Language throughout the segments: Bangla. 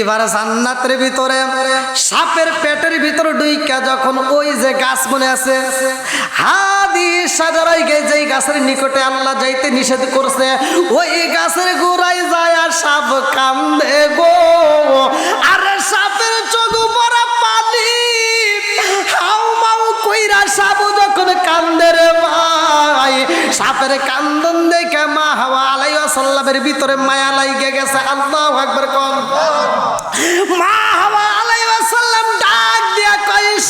এবার জান্নাতের ভিতরে সাপের পেটের ভিতরে ডুইকা যখন ওই যে গাছ মনে আছে, হাদি সাজারাই গে যেই গাছের নিকটে আল্লাহ যাইতে নিষেধ করছে, ওই গাছের গোড়ায় যায় আর সাপ গো। আরে সাপের কইরা যখন কান্দে রে সাপের কান্দন দেখে মা হাওয়া আলাইহি সাল্লামের ভিতরে মায়া লাইগে গেছে। আল্লাহু আকবার কোন। মা হাওয়া আলাইহি সাল্লাম ডাক দিয়া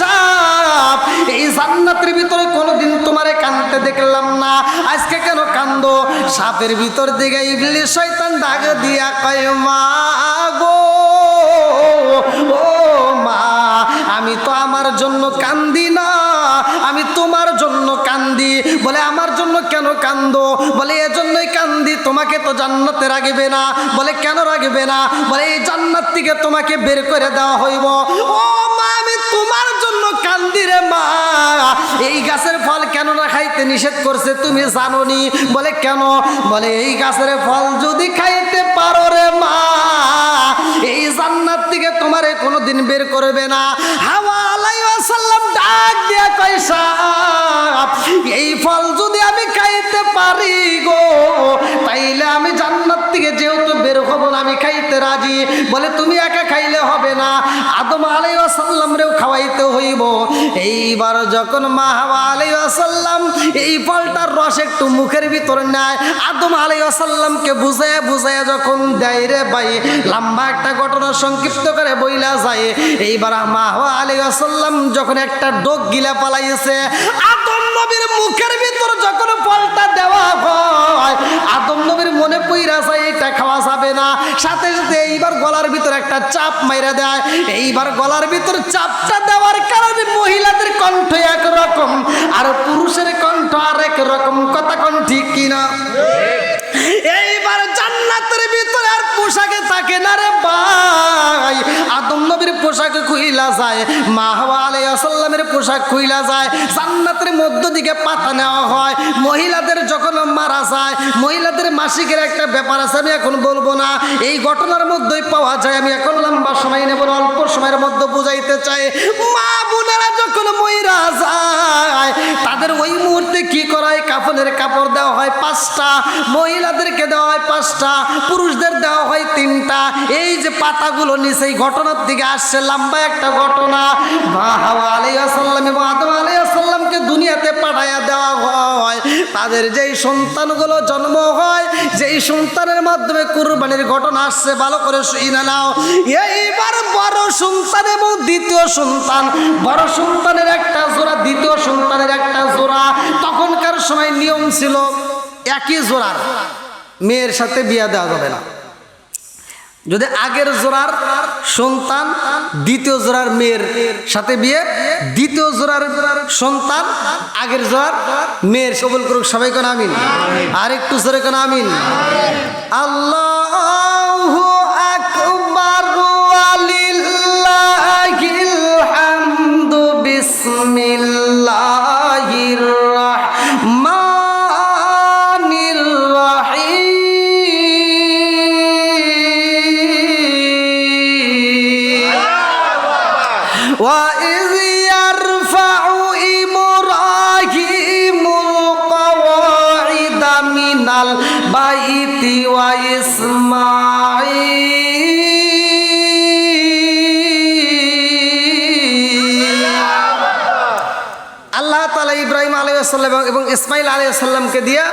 সাপ, এই জান্নাতের ভিতরে কোনোদিন তোমারে কান্দতে দেখলাম না। আজকে কেন কান্দো? সাপের ভিতর দিকে ইবলিশ শয়তান ডাক দিয়া কয়, মা গো, ও মা, আমি তো আমার জন্য কান্দি না। আমি তোমার জন্য কান্দি। বলে, আমার জন্য কেন কান্দো? বলে, এজন্যই কান্দি, তোমাকে তো জান্নাতে রাখবে না। বলে, কেন রাখবে না? বলে, এই জান্নাত থেকে তোমাকে বের করে দেওয়া হইব। ও মা, আমি তোমার জন্য কান্দি রে মা। এই গাছের ফল কেন না খাইতে নিষেধ করছে তুমি জানোনি? বলে, কেন? বলে, এই গাছের ফল যদি খাইতে পারো রে মা, এই জান্নাত থেকে তোমারে কোনোদিন বের করবে না। হাওয়া কয়সা এই ফল যদি আমি খাইতে পারি গো, তাইলে আমি জান্নাত থেকে যেহেতু বের হব না, আমি খাইতে রাজি। বলে তুমি একা খাইলে হবে না। আদম আলাইসাল্লাম রেও খাওয়াইতে হইব। এইবার যখন মা আলাই আসাল্লাম এই ফলটার রস একটু মুখের ভিতরে নেয়। আদম আলাইসাল্লামকে বুঝায় বুঝায় যখন দেয় রে ভাই, লম্বা একটা ঘটনা সংক্ষিপ্ত করে বইলা যায়। এইবার মা আলাইসাল্লাম যখন একটা ডোক গিলা পালাইছে, আদম নবীর মুখের ভিতর যখন ফলটা দেওয়া হয়, আদম নবীর মনে পইরা যায়, এটা খাওয়া যাবে না। সাথে সাথে এইবার গলার ভিতর একটা চাপ মাইরা দেয়। এইবার গলার ভিতর চাপটা দেওয়ার কারণে মহিলাদের কণ্ঠ একরকম, আর পুরুষের কণ্ঠ আরেক রকম। কথা কোন ঠিক কিনা? এইবার জান্নাতের ভিতরে আর পোশাকে থাকে না রে ভাই। আদম নবীর পোশাক খুইলা যায়, মা হাওয়া আলাইসাল্লামের পোশাক খুইলা যায়, জান্নাতের মধ্য দিকে পাতা নেওয়া হয়। মহিলাদের যখন মারা যায়, মহিলাদের মাসিকের একটা ব্যাপার আছে, আমি এখন বলব না। এই ঘটনার মধ্যেই পাওয়া যায়, আমি এখন লম্বা সময় নেব অল্প সময়ের মধ্যে বুঝাইতে চাই। মা বোনেরা যখন মহিলা যায়, তাদের ওই মুহূর্তে কি করা হয় কাপড়ের কাপড় দেওয়া হয় পাঁচটা, মহিলাদেরকে দেওয়া হয় পাঁচটা, পুরুষদের দেওয়া হয় তিনটা। এই যে পাতাগুলো নিচে, এই ঘটনার দিকে আসছে, লম্বা একটা ঘটনা। মা হাওয়া আলাইসাল্লাম এবং আদম দুনিয়াতে পাঠাইয়া দেওয়া হয়। তাদের যেই সন্তানগুলো জন্ম হয়, যেই সন্তানের মাধ্যমে কুরবানির ঘটনা আসছে, ভালো করে নাও। এইবার বড় সন্তান এবং দ্বিতীয় সন্তান। বড় সন্তানের একটা জোড়া, দ্বিতীয় সন্তানের একটা জোড়া। তখনকার সময় নিয়ম ছিল, একই জোড়ার। মেয়ের সাথে বিয়া দেওয়া যাবে না। যদি আগের জোড়ার সন্তান, দ্বিতীয় জোড়ার মেয়ের সাথে বিয়ে, দ্বিতীয় জোড়ার সন্তান, আগের জোড়ার মেয়ের সবল করুক সবাই কেন, আমিন। আর একটু জোরে কেন, আমিন। আল্লাহ তালা ইব্রাহিম আলাইসাল্লাম এবং ইসমাইল আলাইসাল্লামকে দিয়া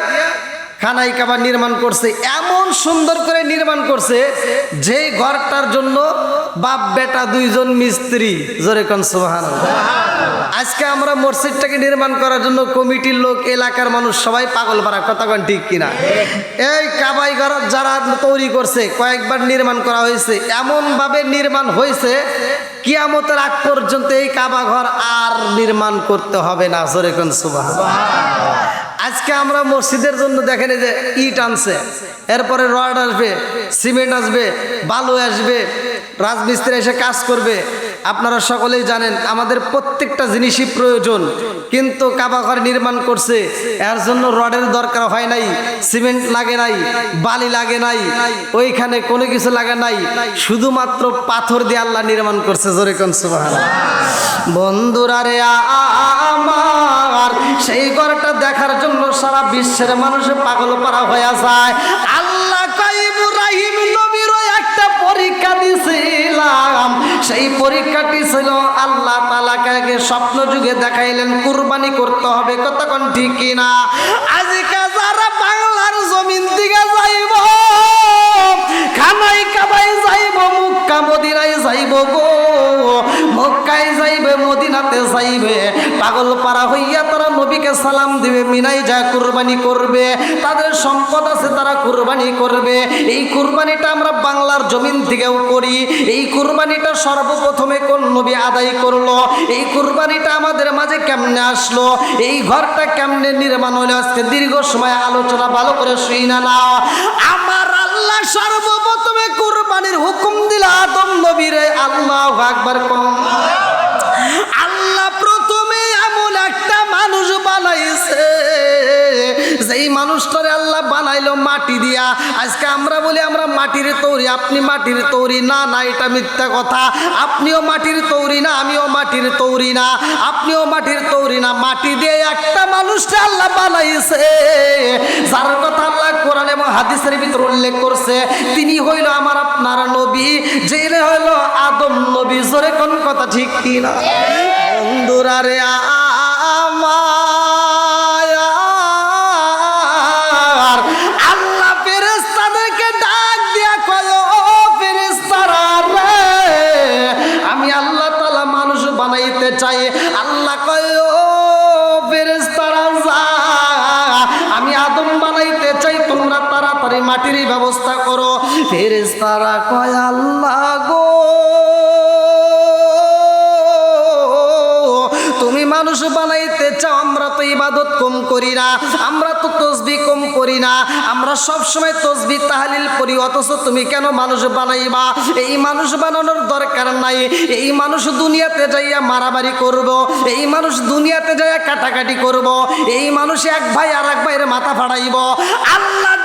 খানাই কাবা নির্মাণ করছে। এমন সুন্দর করে নির্মাণ করছে যে ঘরটার জন্য বাপ বেটা দুইজন মিস্ত্রি। জোরে কন সুবহান আজকে আমরা মসজিদটাকে নির্মাণ করার জন্য কমিটির লোক, এলাকার মানুষ সবাই পাগল পারা, কথা ঠিক কিনা? এই কাবাই ঘর যারা তৈরি করছে, কয়েকবার নির্মাণ করা হয়েছে, এমনভাবে নির্মাণ হয়েছে, কিয়ামতের আগ পর্যন্ত এই কাবা ঘর আর নির্মাণ করতে হবে না, জোরে কোন সুবাহ আজকে আমরা মসজিদের জন্য দেখেন যে ইট আনছে। এরপরে রড আসবে, সিমেন্ট আসবে, বালু আসবে, রাজমিস্ত্রি এসে কাজ করবে। আপনারা সকলেই জানেন, আমাদের প্রত্যেকটা জিনিসই প্রয়োজন। কিন্তু কাবা ঘর নির্মাণ করছে। এর জন্য রডের দরকার হয় নাই, সিমেন্ট লাগে নাই, বালি লাগে নাই, ওইখানে কোনো কিছু লাগে নাই। শুধুমাত্র পাথর দিয়ে আল্লাহ নির্মাণ করছে, জোরে কোন বন্ধুরা রে, আমার সেই ঘরটা দেখার জন্য সারা বিশ্বের মানুষ পাগল পারা হয়ে যায়। দিছিলাম সেই পরীক্ষাটি ছিল, আল্লাহ তালাকে স্বপ্ন যুগে দেখাইলেন, কুরবানি করতে হবে। কতক্ষণ ঠিকই না? আজকে যারা বাংলার জমিন দিকে যাইব খানাই কাবাই যাইব, মুক্কা মদিনায় যাইব গো। মক্কায় যাইবে, মদিনাতে যাইবে। পাগল পারা হইয়া তারা নবীকে সালাম দিবে, মিনাই যা কুরবানি করবে, তাদের সম্পদ আছে তারা কুরবানি করবে। এই কুরবানিটা আমরা বাংলার জমিন থেকেও করি। এই কুরবানিটা সর্বপ্রথমে কোন নবী আদায় করল? এই কুরবানিটা আমাদের মাঝে কেমনে আসলো? এই ঘরটা কেমনে নির্মাণ হলো? আজকে দীর্ঘ সময় আলোচনা ভালো করে শুই না নাও আমার আল্লাহ সর্বপ্রথমে কুরবানির হুকুম দিল আদম নবীরে, আল্লাহ আকবার কম। বানাইছে যেই মানুষটারে আল্লাহ বানাইলো মাটি দিয়া। আজকে আমরা বলি, আমরা মাটির তৈরি, আপনি মাটির তৈরি। না না, এটা মিথ্যা কথা। আপনিও মাটির তৈরি না, আমিও মাটির তৈরি না। আপনিও মাটির তৈরি না। মাটি দিয়ে একটা মানুষটা আল্লাহ বানাইছে। যার কথা আল্লাহ কোরআন এবং হাদিসের ভিতর উল্লেখ করছে, তিনি হইল আমার আপনার নবী। জেনে হইল আদম নবী। জোরে কোন কথা ঠিক কিনা? বন্ধুরা রে আমার আমরা সব সময় তসবি তাহালিল করি অথচ তুমি কেন মানুষ বানাইবা? এই মানুষ বানানোর দরকার নাই। এই মানুষ দুনিয়াতে যাইয়া মারামারি করব। এই মানুষ দুনিয়াতে যাইয়া কাটাকাটি করব। এই মানুষ এক ভাই আর এক ভাইয়ের মাথা ফাড়াইব। আল্লাহ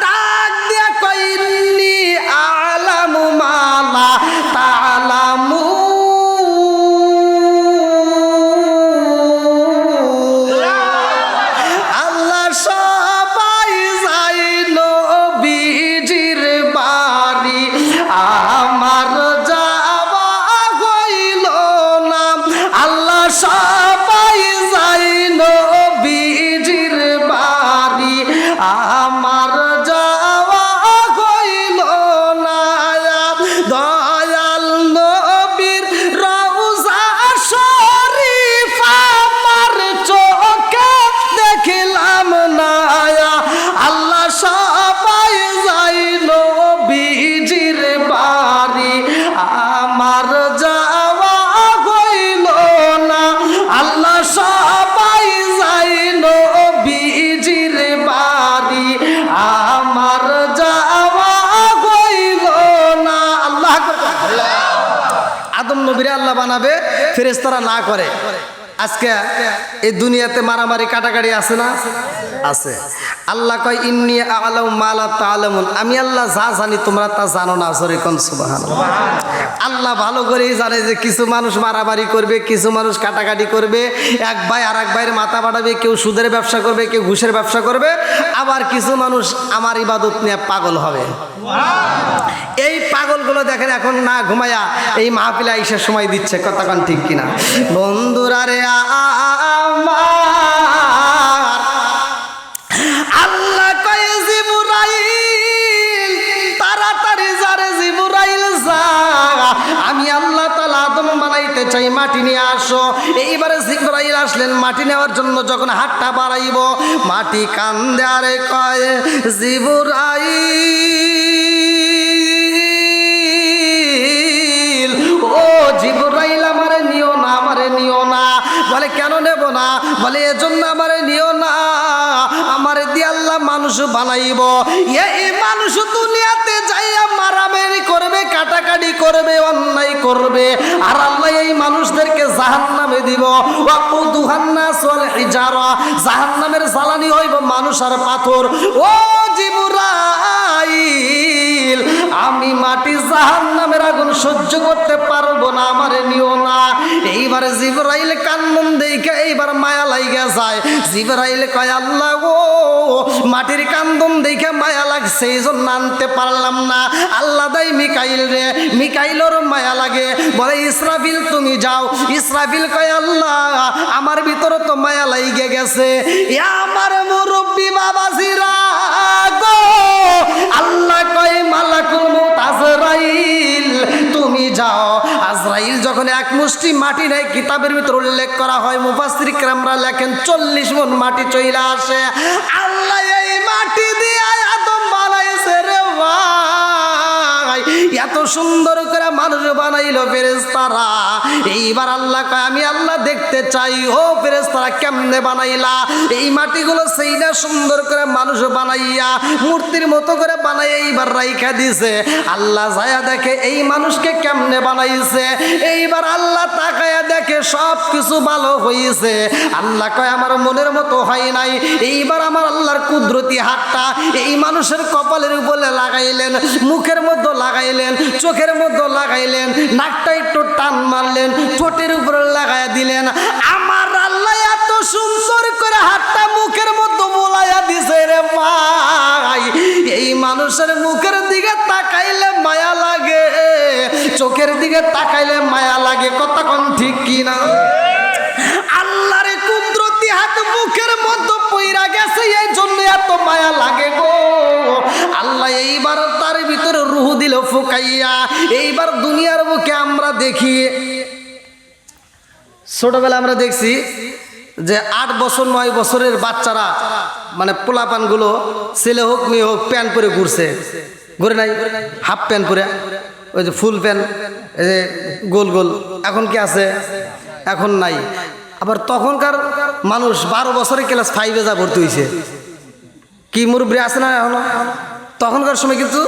ফেরেস্তারা না করে। আজকে এই দুনিয়াতে মারামারি কাটাকাটি আছে না? আছে। আল্লাহ কয়, ইন্নি আলাম মালা তালামুন। আমি আল্লাহ যা জানি, তোমরা তা জানো না। সরে কোন সুবাহান আল্লাহ ভালো করেই জানে যে কিছু মানুষ মারামারি করবে, কিছু মানুষ কাটাকাটি করবে, এক ভাই আর এক ভাইয়ের মাথা বাড়াবে, কেউ সুদের ব্যবসা করবে, কেউ ঘুষের ব্যবসা করবে, আবার কিছু মানুষ আমার ইবাদত নিয়ে পাগল হবে। এই পাগলগুলো দেখেন এখন না ঘুমায়া এই মাহফিলে আইসার সময় দিচ্ছে কতক্ষণ ঠিক কিনা? বন্ধুরা রে আমার চাই মাটি নিয়ে আসো। এইবারে জিবরাইল আসলেন, মাটি নেওয়ার জন্য যখন হাতটা বাড়াইব, মাটি কান্দে আরে কয়, জিবুরাইল, ও জিবরাইল আমারে নিও না, আমারে নিও না। বলে, কেন নেব না? বলে, এজন্য আমারে নিও না, আমারে দিয়ে আল্লাহ মানুষ বানাইব। এই মানুষ দুনিয়াতে যাইয়া মারামারি করবে, কাটাকাটি করবে, অন্যায় করবে, আর দিব জাহান্নামের জ্বালানি হইব মানুষ আর পাথর। ও জিবরাইল! আমি মাটি জাহান্নামের আগুন সহ্য করতে পারব না, আমারে নিও না। এইবার জিবরাইল কান্নন দেখে এইবার মায়া লাইগা যায়। জিবরাইল কয়, আল্লাহ ও মাটির কান্দন দেখে মায়া লাগছে এই জন্য আনতে পারলাম না। আল্লাহ দাই মিকাইল রে মিকাইলর মায়া লাগে। বলে, ইসরাফিল, তুমি যাও। ইসরাফিল কয়, আল্লাহ, আমার ভিতরে তো মায়া লাইগে গেছে। আমার মুরব্বী বাবাজিরা গো, আল্লাহ কয় মউত আজরাইল, তুমি যাও। আজরাইল যখন এক মুষ্টি মাটি নেয়, কিতাবের ভিতর উল্লেখ করা হয় মুফাসির ক্রামরা লেখেন, চল্লিশ মন মাটি চইলা আসে। এত সুন্দর করে মানুষ বানাইলো ফেরেস্তারা এইবার আল্লাহ কয়, আমি আল্লাহ দেখতে চাই, ও ফেরেস্তারা কেমনে বানাইলা? এই মাটিগুলো সেই না সুন্দর করে মানুষ বানাইয়া মূর্তির মতো করে বানাই এইবার রাইখা দিছে। আল্লাহ যায়া দেখে এই মানুষকে কেমনে বানাইছে? এইবার আল্লাহ তাকায়া দেখে সব কিছু ভালো হয়েছে আল্লাহ কয়, আমার মনের মতো হয় নাই। এইবার আমার আল্লাহর কুদরতি হাতটা এই মানুষের কপালের উপরে লাগাইলেন, মুখের মধ্যে লাগাইলেন চোখের মধ্যে লাগাইলেন, নাকটা একটু টান মারলেন, ঠোঁটের উপরে লাগাইয়া দিলেন। আমার আল্লাহ এত সুন্দর করে হাতটা মুখের মধ্যে বোলাইয়া দিছে রে ভাই। এই মানুষের মুখের দিকে তাকাইলে মায়া লাগে, চোখের দিকে তাকাইলে মায়া লাগে কতক্ষণ ঠিক কিনা আল্লাহর কুদরতি হাত মুখের মধ্যে পইরা গেছে এই জন্য এত মায়া লাগে গো। আল্লাহ এইবার রুহু দিল ফুকাইয়া, এইবার দুনিয়ার বুকে আমরা দেখি ছোটবেলা আমরা দেখছি যে আট বছর, নয় বছরের বাচ্চারা মানে পোলাপানগুলো ছেলে হোক, মেয়ে হোক, প্যান্ট পরে ঘুরছে। ঘুরে নাই? হাফ প্যান্ট পরে। ওই যে ফুল প্যান্ট, এই যে গোল গোল। এখন কি আছে? এখন নাই। আবার তখনকার মানুষ বারো বছরে ক্লাস ফাইভে যা ভর্তি হয়েছে কি মুরব্বী আছে না এখনও? তখনকার সময় কিন্তু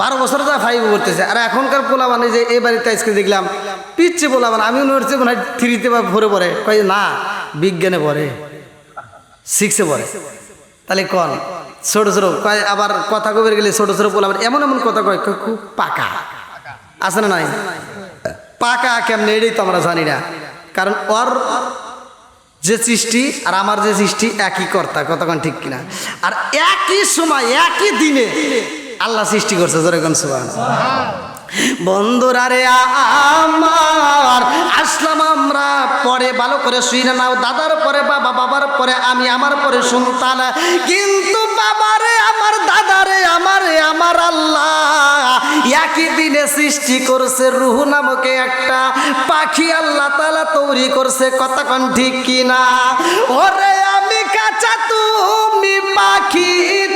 বারো বছর যা ফাইভ করতেছে। আর এখনকার পোলা মানে যে এই বাড়িতে আজকে দেখলাম পিচ্ছে পোলা মানে আমি মনে হচ্ছে মনে হয় থ্রিতে বা ফোরে পড়ে। কয়, না, বিজ্ঞানে পড়ে। সিক্সে পড়ে। তাহলে কন, ছোট ছোট, কয়, আবার কথা কবে গেলে ছোট ছোট পোলা এমন এমন কথা কয় খুব পাকা। আছে না নাই? পাকা কেমনে, এটাই তো আমরা জানি না। কারণ ওর যে সৃষ্টি আর আমার যে সৃষ্টি একই কর্তা কতক্ষণ ঠিক কিনা। আর একই সময়, একই দিনে আল্লাহ সৃষ্টি করছে যেরকম রে আমার আসলাম আমরা, পরে ভালো করে শুই না দাদার পরে, বাবা, বাবার পরে, আমি আমার পরে কিন্তু বাবারে, আমার দাদারে, আমার আল্লাহ একই দিনে সৃষ্টি করছে, রুহু নামকে একটা পাখি আল্লাহ তালা তৈরি করছে কতক্ষণ ঠিক কিনা? ওরে আমি কাঁচা তুমি পাখি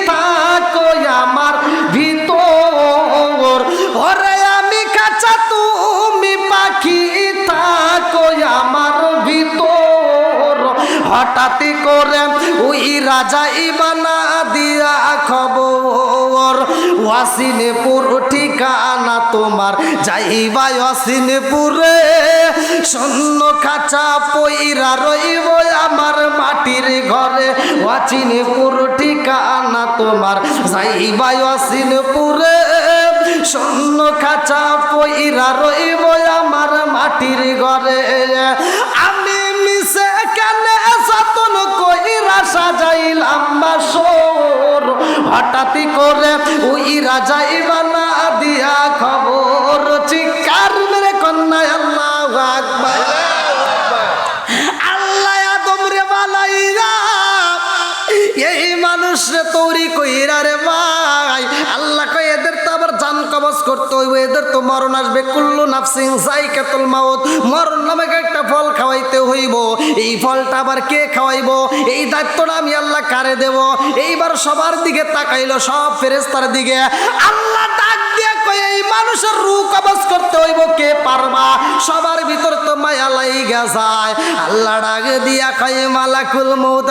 থাকো আমার ভিতর। ওরে আমি কাঁচা তুমি পাখি থাকো আমার হঠাৎ করে ওই রাজা ইবানা দিয়া খবর, ওয়াসিনপুর ঠিকানা তোমার? যাইবা ওয়াসিনপুরে শূন্য খাঁচা পইরা রইব আমার মাটির ঘরে। ওয়াচিনপুর ঠিকানা তোমার? যাইবা ওয়াসিনপুরে শূন্য খাঁচা পইরা রইব আমার মাটির ঘরে। হঠাৎ করে ওই রাজা ইবানা মরণ আসবে, কুল্লু নাফসিং সাইকাতুল মাউত। মরণ নামে একটা ফল খাওয়াইতে হইব। এই ফলটা আবার কে খাওয়াইব? এই দায়িত্বটা আমি আল্লাহ কারে দেব? এইবার সবার দিকে তাকাইলো সব ফেরেস্তার দিকে। আল্লাহ ডাক দিয়ে কই এই মানুষের রূহ কবজ করতে হইব, কে পারবা? সবার ভিতর তো মায়া লাইগা যায়। আল্লাহ ডাক দিয়া কয়, মালাকুল মৌত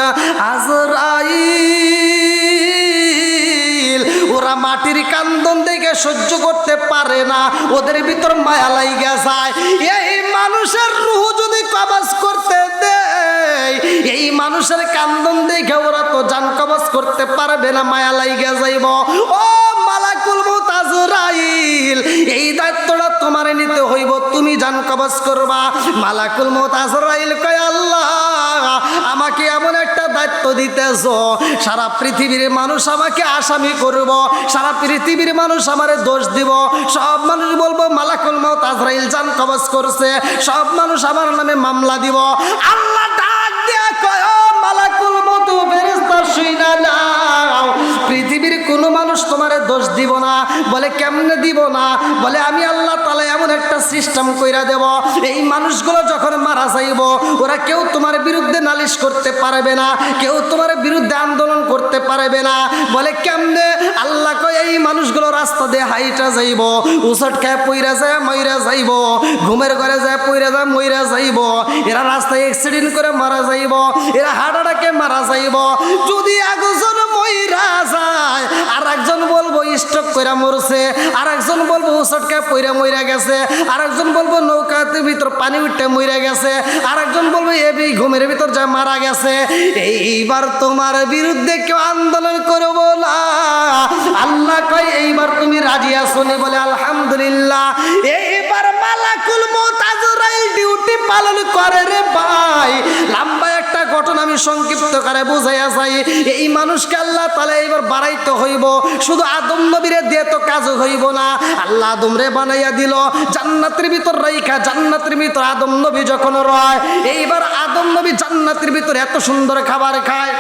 আজরাইল। ওরা মাটির কান্দন দেখে সহ্য করতে পারে না, ওদের ভিতর মায়া লাইগা যায়। এই মানুষের রুহ যদি কবাজ করতে দেয়, এই মানুষের কান্দন দেখে ওরা তো জান কবজ করতে পারবে না, মায়া লাইগে যাইব। ও মালাকুল মউত আজরাইল, এই দায়িত্বটা তোমার নিতে হইব, তুমি জান কবজ করবা। মালাকুল মউত আজরাইল কয়, আল্লাহ, আমাকে এমন একটা দায়িত্ব দিতেছ। সারা পৃথিবীর মানুষ আমাকে আসামি করব। সারা পৃথিবীর মানুষ আমার দোষ দিব। সব মানুষ বলব, মালাকুল মত আজরাইল জান কবজ করছে। সব মানুষ আমার নামে মামলা দিব। আল্লাহ ডাক দিয়া কয় মালাকুল মত ফেরেশতা শুইনা পৃথিবীর কোনো মানুষ তোমারে দোষ দিব না। বলে, কেমনে দিব না? বলে, আমি আল্লাহ তালা এমন একটা সিস্টেম কইরা দেব। এই মানুষগুলো যখন মারা যাইব, ওরা কেউ তোমার বিরুদ্ধে নালিশ করতে পারবে না, কেউ তোমার বিরুদ্ধে আন্দোলন করতে পারবে না। বলে, কেমনে? আল্লাহ কয়, এই মানুষগুলো রাস্তা দিয়ে হাইটা যাইব উসট খায় পইরা যায়, মইরা যাইব, ঘুমের ঘরে যায়, পইরা যায়, মইরা যাইব। এরা রাস্তায় অ্যাক্সিডেন্ট করে মারা যাইব, এরা অ্যাটাকে মারা যাইব। যদি একজন আর একজন বলব স্টক কইরা মরছে। আর একজন বলব পইরা মইরা গেছে। আর একজন বলব, নৌকাতে ভিতর পানি মইরা গেছে। আর একজন বলব ঘুমের ভিতর যা মারা গেছে। এইবার তোমার বিরুদ্ধে কেউ আন্দোলন করব না। আল্লাহ কয়, এইবার তুমি রাজি আছো নি? বলে, আলহামদুলিল্লাহ। এইবার মালাকুল মোতাজরাইল ডিউটি পালন করে রে ভাই। ঘটনা আমি সংক্ষিপ্ত করে বুঝাইয়া যাই, এই মানুষকে আল্লাহ তালে এবার বাড়াইতে হইব। শুধু আদম নবীরে দিয়ে তো কাজ হইব না। আল্লাহ আদম রে বানাইয়া দিল, জান্নাতের ভিতর রাইখা, জান্নাতের ভিতর আদম নবী যখন রয়, এইবার আদম নবী জান্নাতের ভিতর এত সুন্দর খাবার খায়।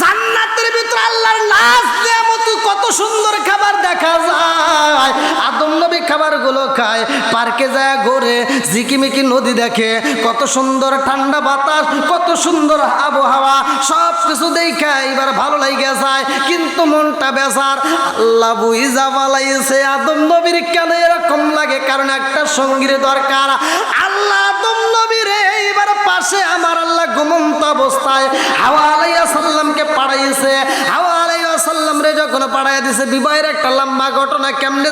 জান্নাতের ভিতর আল্লাহর নাচ নিয়ামত কত সুন্দর খাবার দেখা যায়। আদম নবী খাবারগুলো খায়, পার্কে যায়, ঘোরে, ঝিকিমিকি নদী দেখে, কত সুন্দর ঠান্ডা বাতাস, কত সুন্দর আবহাওয়া সব কিছু দেখে এবার ভালো লাগে যায়, কিন্তু মনটা বেজার। আল্লাহ বুঝা বালাইছে, আদম নবীর কেন এরকম লাগে? কারণ একটা সঙ্গীর দরকার। আল্লাহ আদম নবীর এইবার পাশে আমার আল্লাহ ঘুমন্ত অবস্থায়, হাওয়া আলাইয়া রে যখন দিছে, বিবাহের একটা লম্বা ঘটনা কেমনে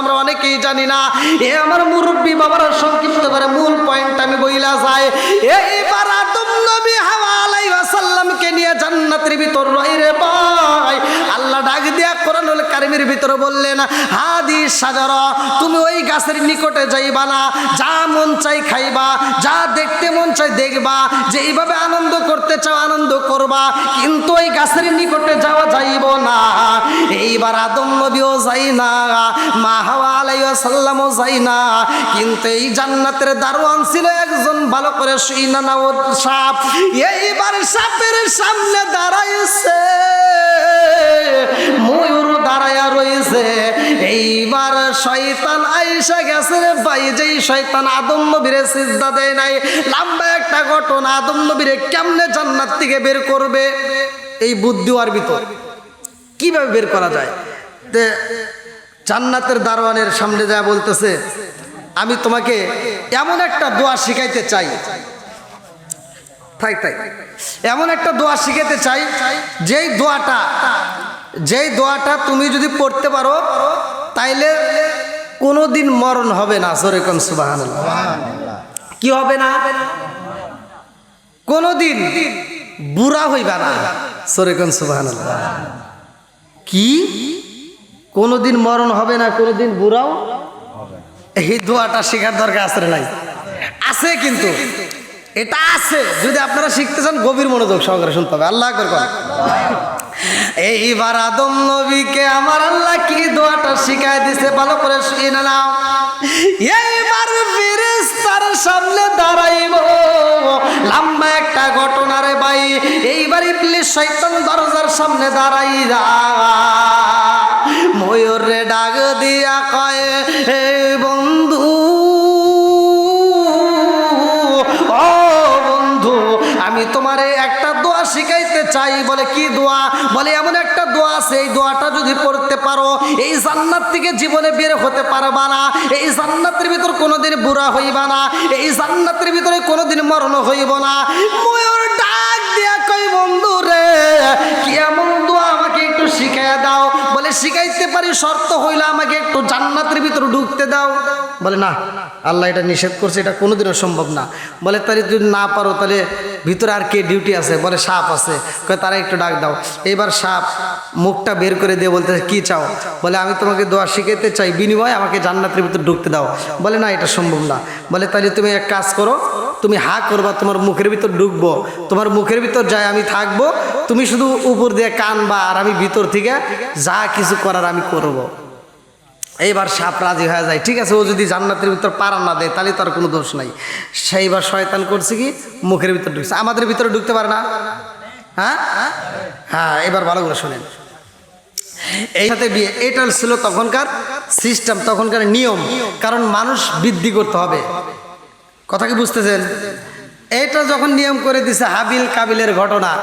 আমরা অনেকেই জানি না। এ আমার মুরব্বী বাবারা সংক্ষিপ্ত করে মূল পয়েন্ট আমি বইলা যাই। এইবার আদম নবী হাওয়া আলাইসাল্লামকে নিয়ে জান্নাতের ভিতর রে ডাক দিয়া কোরআনুল কারিমের ভিতরে বললেন হাদি সাজারা, তুমি ওই গাছের নিকটে যাইবা না। যা মন চাই খাইবা, যা দেখতে মন চাই দেখবা। যেইভাবে আনন্দ করতে চাও আনন্দ করবা, কিন্তু ওই গাছের নিকটে যাওয়া যাইব না। এইবার আদম নবীও যাই না, মা সাল্লামও যাই না। কিন্তু এই জান্নাতের দারোয়ান ছিল একজন ভালো করে শুই না সাপ। এইবার সাপের সামনে দাঁড়াইছে শয়তান আইসা গেছে রে ভাই, যেই শয়তান আদম নবীরে সিজদা দেয় নাই, লম্বা একটা ঘটনা আদম নবীরে কেমনে জান্নাত থেকে বের করবে? এই বুদ্ধি আর ভিতর। কীভাবে বের করা যায়? তে জান্নাতের দারোয়ানের সামনে যা বলতেছে, আমি তোমাকে এমন একটা দোয়া শিখাইতে চাই। থাই থাই এমন একটা দোয়া শিখাতে চাই, যেই দোয়াটা যেই দোয়াটা তুমি যদি পড়তে পারো তাইলে কোনোদিন মরণ হবে না সরেকন সুবাহান কি হবে না? কোনোদিন বুড়া হইবা না সরেকন সুবাহান কি? কোনোদিন মরণ হবে না, কোনোদিন বুড়াও? এই দোয়াটা শেখার দরকার আছে নাই? আছে কিন্তু। এটা আছে। যদি আপনারা শিখতে চান, গভীর মনোযোগ সহকারে শুনতে হবে। আল্লাহ করে এইবার আদম নবীকে আমার আল্লাহ কি দোয়াটা শিখাই দিছে? ভালো করে শুনে নাও। এইবার ফেরেশতার সামনে দাঁড়াইব। লম্বা একটা ঘটনা রে ভাই। এইবার ইবলিস শয়তান দরজার সামনে দাঁড়াইরা ময়ূর রে ডাক দিয়া চাই বলে কি দোয়া? বলে, এমন একটা দোয়া আছে, এই দোয়াটা যদি পড়তে পারো, এই জান্নাত থেকে জীবনে বের হতে পারবা না, এই জান্নাতের ভিতর কোনোদিন বুড়া হইবা না, এই জান্নাতের ভিতরে কোনোদিন মরণ হইব না। ময়ূর ডাক দিয়া কই বন্ধু রে, কি এমন দোয়া আমাকে একটু শিখাইয়া দাও? বলে, শিখাইতে পারি, শর্ত হইলে আমাকে একটু জান্নাতের ভিতর ঢুকতে দাও। বলে, না, আল্লাহ এটা নিষেধ করছে, এটা কোনোদিনও সম্ভব না। বলে, তাহলে যদি না পারো, তাহলে ভিতরে আর কে ডিউটি আছে? বলে, সাপ আছে। কয়, তারা একটু ডাক দাও। এবার সাপ মুখটা বের করে দিয়ে বলতে কি চাও? বলে, আমি তোমাকে দোয়া শিখাতে চাই, বিনিময়ে আমাকে জান্নাতের ভিতর ঢুকতে দাও। বলে, না, এটা সম্ভব না। বলে, তাহলে তুমি এক কাজ করো, তুমি হা করবা, তোমার মুখের ভিতর ঢুকবো। তোমার মুখের ভিতর যাই আমি থাকব। তুমি শুধু উপর দিয়ে কানবা, আর আমি ভিতর থেকে যা কিছু করার আমি করব। এইবার সাপ রাজি হয়ে যায়। ঠিক আছে, ও যদি জান্নাতের ভিতর পারা না দেয়, তাহলে তার কোনো দোষ নাই। সেইবার শয়তান করছে কি? মুখের ভিতর ঢুকছে। আমাদের ভিতরে ঢুকতে পারে না। হ্যাঁ? হ্যাঁ এবার ভালো করে শোনেন। এই সাথে বিয়ে, এটা ছিল তখনকার সিস্টেম তখনকার নিয়ম। কারণ মানুষ বৃদ্ধি করতে হবে। কথা কি বুঝতেছেন? এটা যখন নিয়ম করে দিছে হাবিল কাবিলের ঘটনা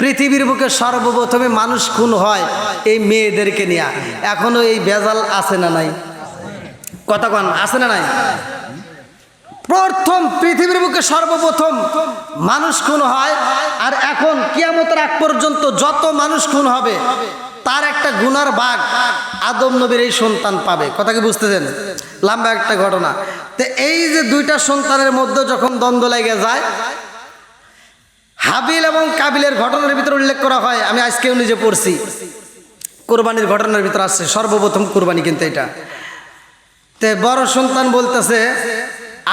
পৃথিবীর বুকে সর্বপ্রথমে মানুষ খুন হয় এই মেয়েদেরকে নিয়ে। এখনও এই ভেজাল আছে না নাই? কথা কন, আছে না নাই? প্রথম পৃথিবীর বুকে সর্বপ্রথম মানুষ খুন হয় আর এখন কিয়ামতের আগ পর্যন্ত যত মানুষ খুন হবে, তার একটা গুনার বাঘ আদম নবীর এই সন্তান পাবে। কথা কি বুঝতেছেন? লম্বা একটা ঘটনা। তো এই যে দুইটা সন্তানের মধ্যে যখন দ্বন্দ্ব লেগে যায় হাবিল এবং কাবিলের ঘটনার ভিতরে উল্লেখ করা হয়, আমি আজকেও নিজে পড়ছি। কোরবানির ঘটনার ভিতরে আসছে, সর্বপ্রথম কোরবানি কিন্তু এটা। তে বড় সন্তান বলতেছে,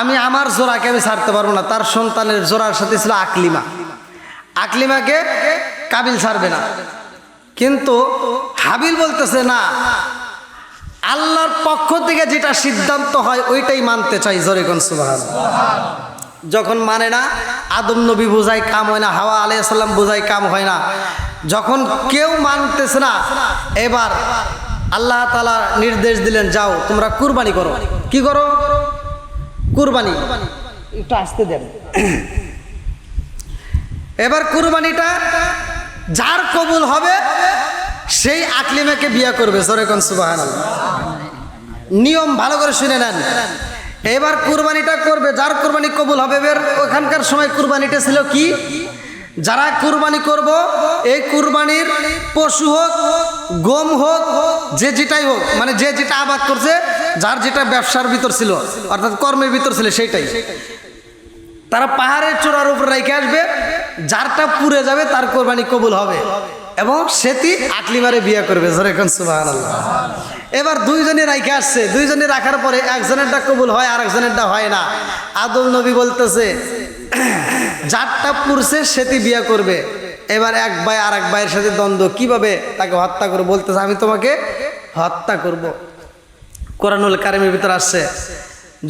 আমি আমার জোড়াকে আমি ছাড়তে পারব না, তার সন্তানের জোড়ার সাথে ছিল আকলিমা। আকলিমাকে কাবিল ছাড়বে না। কিন্তু হাবিল বলতেছে, না, আল্লাহর পক্ষ থেকে যেটা সিদ্ধান্ত হয়, ওইটাই মানতে চাই জরিগন সুবাহ যখন মানে না, আদম নবী বোঝাই কাম হয় না, হাওয়া আলাইসাল্লাম বোঝাই কাম হয় না। যখন কেউ মানতেছে না, এবার আল্লাহ তালা নির্দেশ দিলেন, যাও, তোমরা কুরবানি করো। কি করো? কুরবানি। একটু আসতে দেন। এবার কুরবানিটা যার কবুল হবে, সেই আকলিমাকে বিয়ে করবে। সরেকন সুবাহ নিয়ম ভালো করে শুনে নেন। এবার কুরবানিটা করবে, যার কুরবানি কবুল হবে, এবার ওখানকার সময় কুরবানিটা ছিল কি? যারা কুরবানি করব, এই কুরবানির পশু হোক, গম হোক, যে যেটাই হোক মানে যে যেটা আবাদ করছে, যার যেটা ব্যবসার ভিতর ছিল, অর্থাৎ কর্মের ভিতর ছিল, সেইটাই। তারা পাহাড়ের চূড়ার উপর রেখে আসবে, যারটা পুড়ে যাবে, তার কোরবানি কবুল হবে। এবং সেটি আটলি আকলিমারে বিয়ে করবে এবার দুইজনে রাইখে আসছে, দুইজনে রাখার পরে একজনেরটা কবুল হয় আর একজনেরটা হয় না। আদম নবী বলতেছে, যারটা পুরছে সেটি বিয়ে করবে। এবার এক ভাই আর এক ভাইয়ের সাথে দ্বন্দ্ব, কীভাবে তাকে হত্যা করব বলতেছে, আমি তোমাকে হত্যা করব। কোরআনুল কারিমের ভিতর আসছে,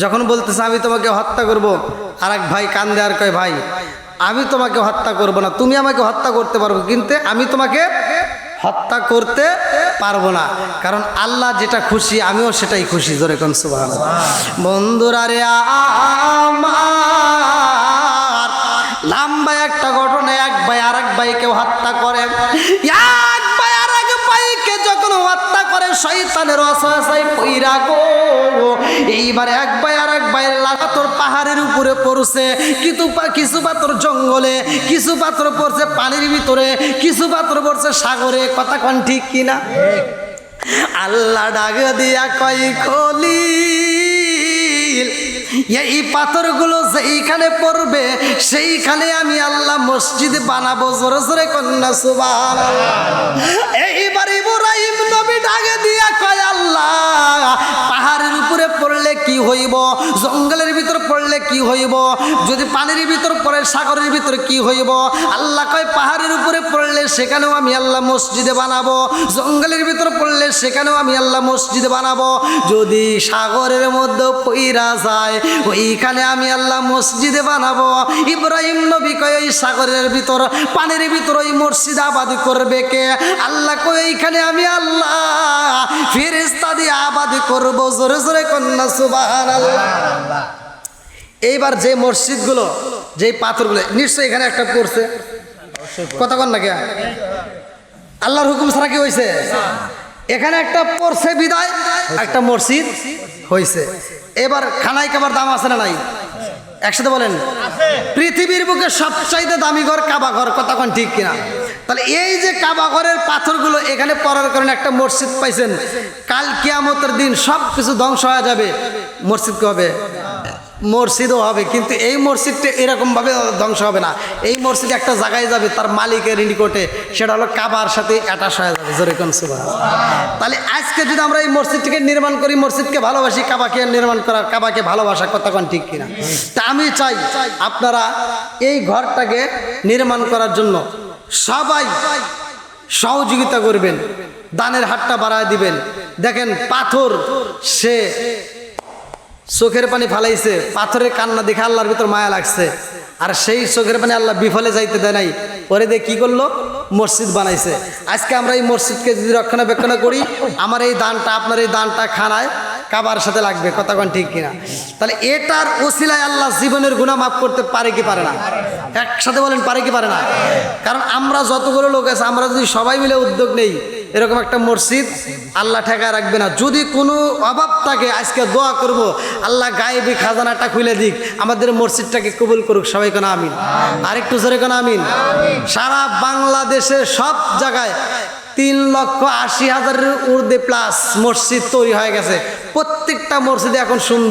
যখন বলতেছে, আমি তোমাকে হত্যা করব আর এক ভাই কান্দে আর কয়, ভাই আমি তোমাকে হত্যা করব না। তুমি আমাকে হত্যা করতে পারব কিন্তু আমি তোমাকে হত্যা করতে পারব না। কারণ আল্লাহ যেটা খুশি, আমিও সেটাই খুশি। জোরে কোন সুবাহ বন্ধুরা রে লম্বা একটা ঘটনা, এক ভাই আর এক হত্যা করে। এক ভাই আর এক ভাইকে হত্যা করে শৈতানের গো। এইবার এক ভাই আর এক ভাইয়ের উপরে পড়ছে, কিছু কিছু পাথর জঙ্গলে, কিছু পাথর পড়ছে পানির ভিতরে, কিছু পাথর পড়ছে সাগরে, কথা কন ঠিক কিনা? আল্লাহ ডাক দিয়া কই কলি এই পাথরগুলো যেইখানে পড়বে, সেইখানে আমি আল্লাহ মসজিদ বানাবো, জোরে জোরে কন্যা সুবান এইবার ইব্রাহিম নবী ডাকে দিয়া হইব? জঙ্গলের ভিতর পড়লে কি হইব? যদি পানির ভিতর পড়ে, সাগরের ভিতর কি হইব? আল্লাহ কয়, পাহাড়ের উপরে পড়লে সেখানেও আমি আল্লাহ মসজিদে বানাবো। জঙ্গলের ভিতর পড়লে সেখানেও আমি আল্লাহ মসজিদে বানাবো। যদি সাগরের মধ্যে পইরা যায়, ওইখানে আমি আল্লাহ মসজিদে বানাবো। ইব্রাহিম নবী কয় ওই সাগরের ভিতর, পানির ভিতর ওই মসজিদ আবাদি করবে কে? আল্লাহ কয়, এইখানে আমি আল্লাহ ফেরেস্তা দিয়ে আবাদি করব। জোরে জোরে কন্যা আল্লাহ এইবার যে মসজিদগুলো যে পাথরগুলো নিশ্চয়ই এখানে একটা পড়ছে। কথা কন না কে আল্লাহর হুকুম ছাড়া কি হয়েছে এখানে একটা পড়ছে বিদায় একটা মসজিদ হয়েছে এবার খানাই কাবার দাম আছে না নাই? একসাথে বলেন। পৃথিবীর বুকে সবচাইতে দামি ঘর কাবা ঘর কথা কন ঠিক কিনা? তাহলে এই যে কাবাঘরের পাথরগুলো এখানে পড়ার কারণে একটা মসজিদ পাইছেন, কাল কিয়ামতের দিন সব কিছু ধ্বংস হয়ে যাবে। মসজিদ হবে? মসজিদও হবে, কিন্তু এই মসজিদটা এরকমভাবে ধ্বংস হবে না। এই মসজিদ একটা জায়গায় যাবে, তার মালিকের নিকটে। সেটা হলো কাবার সাথে অ্যাটাচ হয়ে যাবে, জোরে কোন সুবাহ তাহলে আজকে যদি আমরা এই মসজিদটিকে নির্মাণ করি, মসজিদকে ভালোবাসি, কাবাকে নির্মাণ করার, কাবাকে ভালোবাসা কতক্ষণ ঠিক কিনা? তা আমি চাই আপনারা এই ঘরটাকে নির্মাণ করার জন্য সবাই সহযোগিতা করবেন, দানের হাতটা বাড়ায় দিবেন। দেখেন পাথর, সে চোখের পানি ফালাইছে, পাথরের কান্না দেখে আল্লাহর ভিতর মায়া লাগছে। আর সেই চোখের পানি আল্লাহ বিফলে যাইতে দেয় নাই। পরে দিয়ে কি করল? মসজিদ বানাইছে। আজকে আমরা এই মসজিদকে যদি রক্ষণাবেক্ষণ করি, আমার এই দানটা, আপনার এই দানটা খানায় কাবার সাথে লাগবে কতক্ষণ ঠিক কিনা? তাহলে এটার ওসিলায় আল্লাহ জীবনের গুণা মাফ করতে পারে কি পারে না? একসাথে বলেন পারে কি পারে না? কারণ আমরা যতগুলো লোক আছে, আমরা যদি সবাই মিলে উদ্যোগ নেই এরকম একটা মসজিদ আল্লাহ ঠেকায় রাখবে না। যদি কোনো অভাব থাকে আজকে দোয়া করব আল্লাহ গায়েবী খাজানাটা খুলে দিক আমাদের মসজিদটাকে কবুল করুক সবাই কেন আমিন? আরেকটু জোরে কেন আমিন? সারা বাংলাদেশের সব জায়গায় তিন লক্ষ আশি হাজারের ঊর্ধ্বে প্লাস মসজিদ তৈরি হয়ে গেছে। প্রত্যেকটা মসজিদে এখন সুন্দর